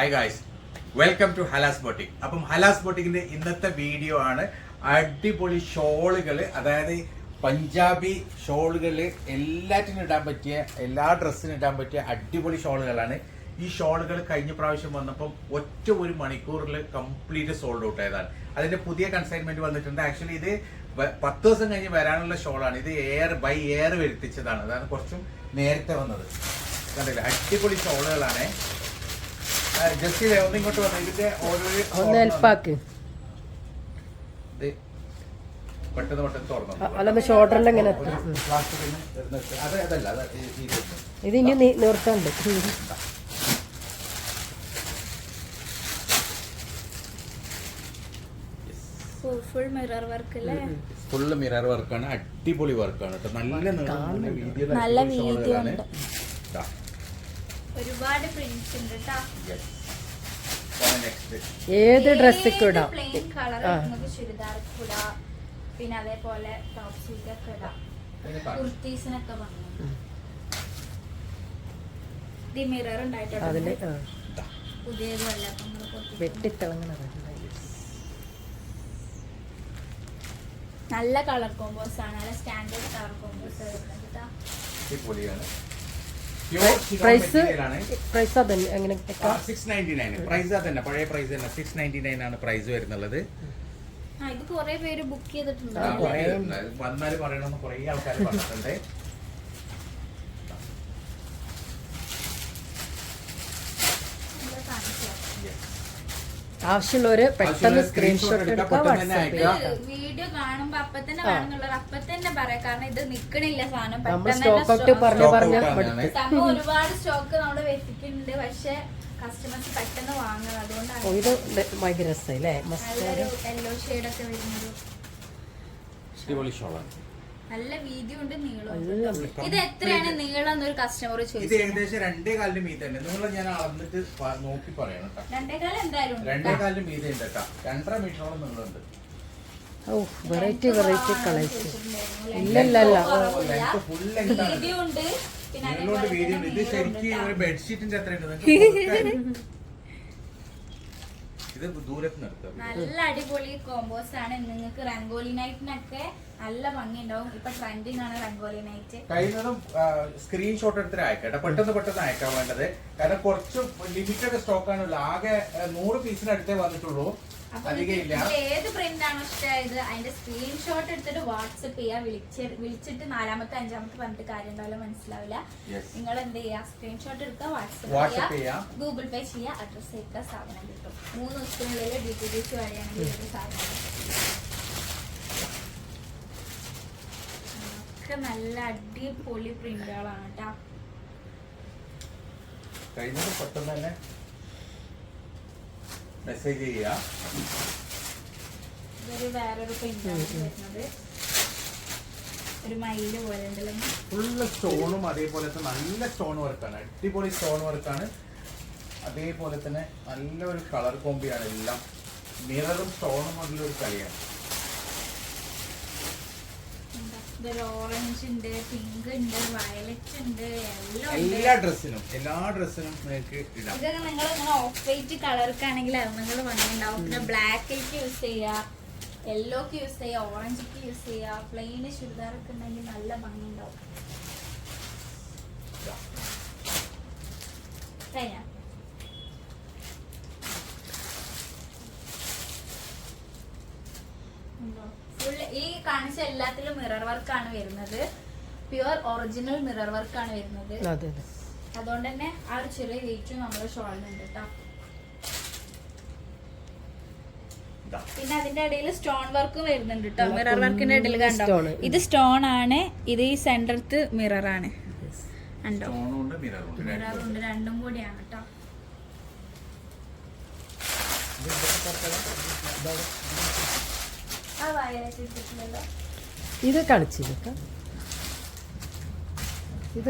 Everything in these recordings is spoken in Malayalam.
Hi guys welcome to Halas boutique അപ്പം ഹലാസ് ബോട്ടിക്കിന്റെ ഇന്നത്തെ വീഡിയോ ആണ് അടിപൊളി ഷോളുകൾ അതായത് പഞ്ചാബി ഷോളുകൾ എല്ലാറ്റിനും ഇടാൻ പറ്റിയ എല്ലാ ഡ്രസ്സിനും ഇടാൻ പറ്റിയ അടിപൊളി ഷോളുകളാണ്. ഈ ഷോളുകൾ കഴിഞ്ഞ പ്രാവശ്യം വന്നപ്പം ഒറ്റ ഒരു മണിക്കൂറിൽ കംപ്ലീറ്റ് സോൾഡ് ഔട്ട് ആയതാണ്. അതിന്റെ പുതിയ കൺസൈൻമെന്റ് വന്നിട്ടുണ്ട്. ആക്ച്വലി ഇത് പത്ത് ദിവസം കഴിഞ്ഞ് വരാനുള്ള ഷോളാണ്. ഇത് എയർ ബൈ എയർ വരുത്തിച്ചതാണ്. അതാണ് കുറച്ചും നേരത്തെ വന്നത്. കണ്ടില്ല? അടിപൊളി ഷോളുകളാണ്. ജസ്റ്റ് ഒന്ന് ഇങ്ങോട്ട് വന്നു. ഇതിന്റെ ഓരോ ഒന്ന് ഹെൽപ്പാക്ക് പെട്ടെന്ന് പെട്ടെന്ന് തുറന്നു. അല്ലൊന്ന് ഷോർട്ടറിൽ ഇരുന്നിട്ട് അത് അതല്ല ഇത്. ഇത് ഇനി നി- നിർത്താണ്ട്. ഫുൾ മിറർ വർക്ക് അല്ലേ? ഫുള്ള് മിറർ വർക്കാണ് അടിപൊളി വർക്കാണ് കേട്ടോ. നല്ല നല്ല വീതിയുള്ള നല്ല അടിപൊളി വീതി ഷോളുകളാണ്. ഉണ്ട്. ദാ, ഒരുപാട് പ്രിന്റ്സ് ഉണ്ട് കേട്ടോ. ഏത് ഡ്രസ് ഇടാം? പ്ലെയിൻ കളർ ചുരിദാർ ഇടാം. പിന്നെ അതേപോലെ ടോപ്സിക്കൊക്കെ ഇടാം. ഇതിന് കാണിച്ചു. കുർത്തീസിനൊക്കെ വന്നു. ഇത് മിറർ ഉണ്ടായിട്ടുണ്ട്. പുതിയതല്ല അപ്പൊ നമ്മൾ പൊട്ടിച്ച് വെട്ടിത്തിളങ്ങണ നല്ല കളർ കോമ്പോസ് ആണ്. നല്ല സ്റ്റാൻഡേർഡ് കളർ കോമ്പോസ് വരുന്നത് കേട്ടോ പ്രൈസ് പ്രൈസ് അതന്നെ എങ്ങനെ ആ, 699. പ്രൈസ് അതന്നെ പഴയ പ്രൈസ് തന്നെ. സിക്സ് നയന്റി നയൻ ആണ് പ്രൈസ് വരുന്നുള്ളത്. ആ ഇത് കുറെ പേര് ബുക്ക് ചെയ്തിട്ടുണ്ട്. വന്നാൽ പറയണമെന്ന് കുറേ ആൾക്കാർ പറഞ്ഞിട്ടുണ്ട് നമ്മൾ കാണിച്ചു തരാം. Yes. ആവശ്യമുള്ളവര് പെട്ടെന്ന് സ്ക്രീൻഷോട്ട് എടുക്കുക വീഡിയോ കാണുമ്പോ അപ്പൊ തന്നെ. വേണമെന്നുള്ളത് അപ്പൊ തന്നെ പറയാം. കാരണം ഇത് നിക്കണില്ല സാധനം. നമ്മൾ പെട്ടെന്ന് സ്റ്റോക്ക് ഔട്ട് തന്നെ പറഞ്ഞ് പറഞ്ഞ് ഒരുപാട് സ്റ്റോക്ക് നമ്മൾ വെച്ചിട്ടുണ്ട്. പക്ഷെ കസ്റ്റമേഴ്സ് പെട്ടെന്ന് വാങ്ങണം. അതുകൊണ്ടാണ് ഇത് ഭയങ്കര രസമല്ലേ അല്ലേ യെല്ലോ ഷെയ്ഡൊക്കെ വരുന്നത്. അടിപൊളി ഷോളാണ് നല്ല വീതിയുണ്ട് നീളം നല്ല ഇത് എത്രയാണ് നീളം എന്നൊരു കസ്റ്റമർ ഇത് ഏകദേശം രണ്ടേ കാലിന് മീതെ ഉണ്ട് നിങ്ങൾ ഞാൻ അളന്നിട്ട് നോക്കി പറയണം രണ്ടേ കാലം എന്തായാലും രണ്ടേ. കാലിന് മീതെ ഉണ്ട് കേട്ടോ. രണ്ടര മീറ്ററോളം നീളമുണ്ട് ഓ വെറൈറ്റി വെറൈറ്റി കളേഴ്സ് ചോദിച്ചിട്ടുണ്ടായിരുന്നു ഇല്ല ഇല്ല ഇല്ല. ലെങ്ത് ഫുൾ ലെങ്ത് ആണ്. വീതിയുണ്ട് പിന്നെ നീളമുണ്ട് അതേപോലെ വീതിയുണ്ട്. ഇത് തന്നെ ശരിക്കും നീളമുണ്ട് ഒരു ബെഡ്ഷീറ്റിന്റെ അത്ര ഇത് ദൂരത്ത് നിർത്തുക നല്ല അടിപൊളി കോമ്പോസ് ആണ്. നിങ്ങൾക്ക് റംഗോലി നൈറ്റിനൊക്കെ നല്ല ഭംഗി ഉണ്ടാവും ഇപ്പൊ ട്രെൻഡിങ് ആണ് റംഗോലി നൈറ്റ് കഴിയുന്നതും സ്ക്രീൻഷോട്ട് എടുത്തിട്ട് അയക്കട്ടെ പെട്ടെന്ന് പെട്ടെന്ന് അയക്കാൻ വേണ്ടത്. കാരണം കുറച്ച് ലിമിറ്റഡ് സ്റ്റോക്ക് ആണല്ലോ ആകെ നൂറ് പീസിനടുത്തേ വന്നിട്ടുള്ളൂ. ഏത് പ്രിന്റ് ആണോ ഇഷ്ടമായത്? അതിന്റെ സ്ക്രീൻഷോട്ട് എടുത്തിട്ട് വാട്സപ്പ് ചെയ്യാ. വിളിച്ച് വിളിച്ചിട്ട് നാലാമത്തെ അഞ്ചാമത്തെ പറഞ്ഞിട്ട് കാര്യം ഉണ്ടാവില്ല മനസ്സിലാവില്ല. നിങ്ങൾ എന്ത് ചെയ്യാ? സ്ക്രീൻഷോട്ട് എടുക്കുക വാട്സപ്പ് ചെയ്യുക ചെയ്യാം ഗൂഗിൾ പേ ചെയ്യുക അഡ്രസ് ചെയ്യുക സാധനം കിട്ടും. മൂന്ന് ദിവസത്തിനുള്ളിൽ ഡി ടി ഡി സി വഴിയാണെങ്കിൽ സാധനം കിട്ടും. ഒക്കെ നല്ല അടിപൊളി പ്രിന്റുകളാണ് കേട്ടോ കഴിയുന്നതും പെട്ടെന്ന് തന്നെ മെസ്സേജ് ചെയ്യുക ഇതൊരു വേറൊരു പ്രിന്റാണ് വരുന്നത്. ഒരു മയിൽ പോലെ ഉണ്ടല്ലോ. ഫുള്ള് സ്റ്റോണും അതേപോലത്തെ നല്ല സ്റ്റോൺ വർക്കാണ്. അടിപൊളി സ്റ്റോൺ വർക്കാണ്. അതേപോലെ തന്നെ നല്ലൊരു കളർ കോമ്പിയാണ് എല്ലാം. മിററും സ്റ്റോണും അതിലൊരു ഒരു കളിയാണ് എന്താ, ഇതൊരു ഓറഞ്ച് ഉണ്ട് പിങ്ക് ഉണ്ട് വയലറ്റ് ഉണ്ട് എല്ലാം ഡ്രസ്സിനും എല്ലാ ഡ്രസ്സിനും നിങ്ങൾക്ക് ഇടാം. ഇതൊക്കെ നിങ്ങൾ ഓഫ് വൈറ്റ് കളർക്ക് ആണെങ്കിൽ നിങ്ങൾ ഭംഗിയുണ്ടാവും പിന്നെ ബ്ലാക്കിലേക്ക് യൂസ് ചെയ്യുക യെല്ലോക്ക് യൂസ് ചെയ്യുക ഓറഞ്ചിക്ക് യൂസ് ചെയ്യുക പ്ലെയിൻ ചുരിദാറൊക്കെ ഉണ്ടെങ്കിൽ നല്ല ഭംഗിയുണ്ടാവും. കഴിഞ്ഞോ? ഉണ്ടോ? Full ഈ കാണിച്ച എല്ലാത്തിലും മിറർ വർക്ക് ആണ് വരുന്നത്. പ്യുവർ ഒറിജിനൽ മിറർ വർക്ക് ആണ് വരുന്നത്. അതെ അതെ. അതുകൊണ്ട് തന്നെ ആ ഒരു ചെറിയ വെയിറ്റും നമ്മുടെ ഷോളിനുണ്ട് കേട്ടോ. പിന്നെ അതിന്റെ ഇടയിൽ സ്റ്റോൺ വർക്കും വരുന്നുണ്ട് കേട്ടോ മിറർ വർക്കിന്റെ ഇടയിൽ കണ്ടോ? ഇത് സ്റ്റോൺ ആണ്. ഇത് ഈ സെന്ററത്ത് മിറർ ആണ്. കണ്ടോ? സ്റ്റോണും ഉണ്ട് മിററും ഉണ്ട്. മിറർ രണ്ടും. ഉണ്ട് രണ്ടും കൂടിയാണ് കേട്ടോ ഇട്ടിട്ടില്ലല്ലോ ഇത് കളിച്ചിരിക്കാം. ഇത്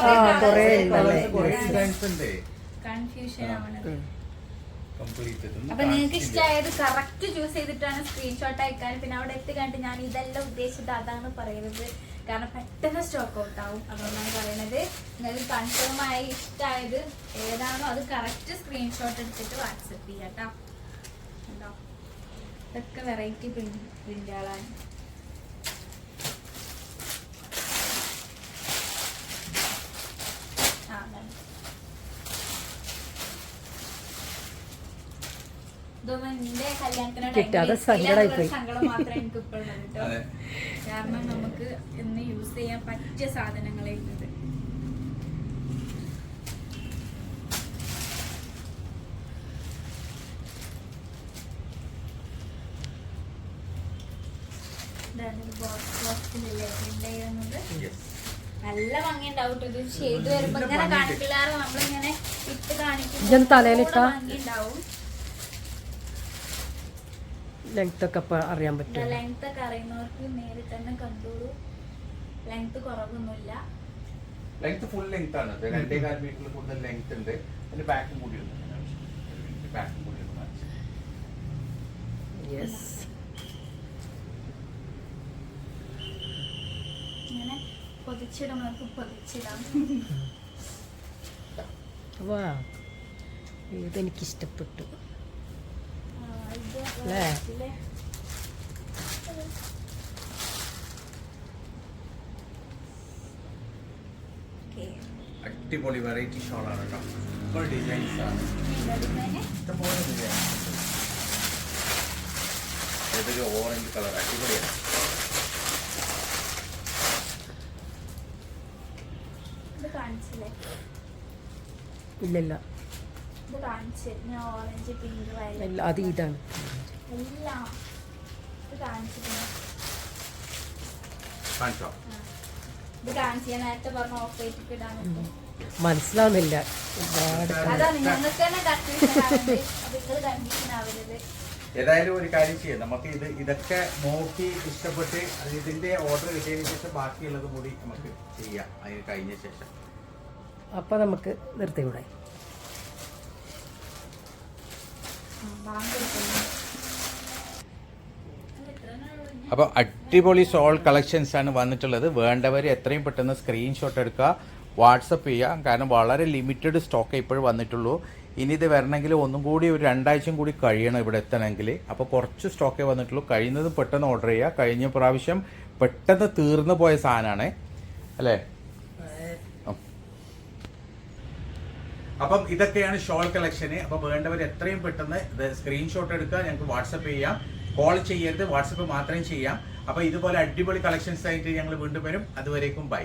ആ, കൊറേ ഉണ്ടല്ലേ? അപ്പൊ നിങ്ങൾക്ക് ഇഷ്ടമായത് കറക്റ്റ് ചൂസ് ചെയ്തിട്ടാണ് സ്ക്രീൻഷോട്ട് അയക്കാൻ. പിന്നെ അവിടെ എത്തി കണ്ടിട്ട് ഞാൻ ഇതെല്ലാം ഉദ്ദേശിച്ചത് അതാണ് പറയുന്നത്. കാരണം പെട്ടെന്ന് സ്റ്റോക്ക് ഔട്ട് ആവും. അതുകൊണ്ടാണ് പറയുന്നത്. നിങ്ങൾക്ക് കൺഫേം ആയി ഇഷ്ടമായത് ഏതാണോ അത് കറക്റ്റ് സ്ക്രീൻഷോട്ട് എടുത്തിട്ട് വാട്സപ്പ് ചെയ്യാം കേട്ടോ. കണ്ടോ ഇതൊക്കെ വെറൈറ്റി പ്രിന്റ് പ്രിന്റുകളാണ് കിട്ടാതെ ഇതിലുള്ള പോയി. സങ്കടം മാത്രമേ എനിക്ക് ഇപ്പോൾ ഉള്ളത് അതെ. കാരണം നമുക്ക് ഇന്ന് യൂസ് ചെയ്യാൻ പറ്റിയ സാധനങ്ങളെ നല്ല ഭംഗിയുണ്ടാവും. ഇത് ചെയ്ത് വരുമ്പോ ഇങ്ങനെ ഭംഗിയുണ്ട്. കാണിക്കില്ലാറ് നമ്മളിങ്ങനെ ഇട്ട് കാണിക്കുമ്പോ ഇതൊന്ന് തലയിലിട്ടാ? ഒന്നുകൂടെ ഭംഗിയുണ്ടാവും. ലെങ്ത് ഒക്കെ അറിയാൻ പറ്റും ലെങ്ത് ഒക്കെ അറിയുന്നവർക്ക് നേരിൽ തന്നെ കണ്ടോളൂ. ലെങ്ത് കുറവൊന്നുമില്ല. ലെങ്ത് ഫുൾ ലെങ്ത് ആണ്. രണ്ടേ കാൽ മീറ്ററിൽ കൂടുതൽ ലെങ്ത് ഉണ്ട്. അതിന്റെ ബാക്കും കൂടി ഉണ്ട് ബാക്കും കൂടി ഉണ്ട്. യെസ് ഇങ്ങനെ പൊതിച്ചിടാം വാ. ഇതെനിക്ക് ഇഷ്ടപ്പെട്ടു ആ, ഇത് അല്ലേ? അടിപൊളി വെറൈറ്റി ഷോളാണ് കേട്ടോ. ഇപ്പോൾ ഡിസൈൻസ് ആണ്. ഇഷ്ടംപോലെ ഡിസൈൻ ഇതൊരു ഓറഞ്ച് കളർ അടിപൊളിയാണ് ഇത് കാണിച്ചില്ലേ? ഇല്ലല്ല. ഇത് കാണിച്ച്. ഞാൻ ഓറഞ്ച് പിങ്ക് വയലറ്റ് ഇല്ല അത് ഇതാണ്. എല്ലാം. ഇത് കാണിച്ചിട്ടുണ്ട് കാണിച്ചോ? ആ. ഇത് കാണിച്ച് ഞാൻ നേരത്തെ പറഞ്ഞ ഓഫ് വൈറ്റ് ഇടാൻ മനസ്സിലാവുന്നില്ല. ഒരുപാട് അതാണ് ഞങ്ങൾക്ക് തന്നെ കൺഫ്യൂഷൻ ആവുന്നത് അപ്പൊ നിങ്ങൾ കൺഫ്യൂഷൻ ആവരുത് ഏതായാലും ഒരു കാര്യം ചെയ്യാം. നമുക്ക് ഇത് ഇതൊക്കെ നോക്കി ഇഷ്ടപ്പെട്ട് അത് ഇതിന്റെ ഓർഡർ കിട്ടിയതിന് ശേഷം ബാക്കിയുള്ളത് കൂടി നമുക്ക് ചെയ്യാം. അതിന് കഴിഞ്ഞ ശേഷം. അപ്പൊ നമുക്ക് നിർത്തി വിടാം. അപ്പോൾ അടിപൊളി സോൾ കളക്ഷൻസ് ആണ് വന്നിട്ടുള്ളത്. വേണ്ടവർ എത്രയും പെട്ടെന്ന് സ്ക്രീൻഷോട്ട് എടുക്കുക വാട്സപ്പ് ചെയ്യുക. കാരണം വളരെ ലിമിറ്റഡ് സ്റ്റോക്ക് ഇപ്പോഴും വന്നിട്ടുള്ളൂ. ഇനി ഇത് വരണമെങ്കിൽ ഒന്നും കൂടി ഒരു രണ്ടാഴ്ചയും കൂടി കഴിയണം ഇവിടെ എത്തണമെങ്കിൽ. അപ്പോൾ കുറച്ച് സ്റ്റോക്കേ വന്നിട്ടുള്ളൂ. കഴിയുന്നതും പെട്ടെന്ന് ഓർഡർ ചെയ്യുക. കഴിഞ്ഞ പ്രാവശ്യം പെട്ടെന്ന് തീർന്നു പോയ സാധനമാണ്. അല്ലേ? അപ്പം ഇതൊക്കെയാണ് ഷോൾ കളക്ഷന്. അപ്പോൾ വേണ്ടവർ എത്രയും പെട്ടെന്ന് ഇത് സ്ക്രീൻഷോട്ട് എടുക്കുക. ഞങ്ങൾക്ക് വാട്സപ്പ് ചെയ്യാം. കോൾ ചെയ്യരുത്. വാട്സപ്പ് മാത്രം ചെയ്യാം. അപ്പോൾ ഇതുപോലെ അടിപൊളി കളക്ഷൻസ് ആയിട്ട് ഞങ്ങൾ വീണ്ടും വരും. അതുവരേക്കും ബൈ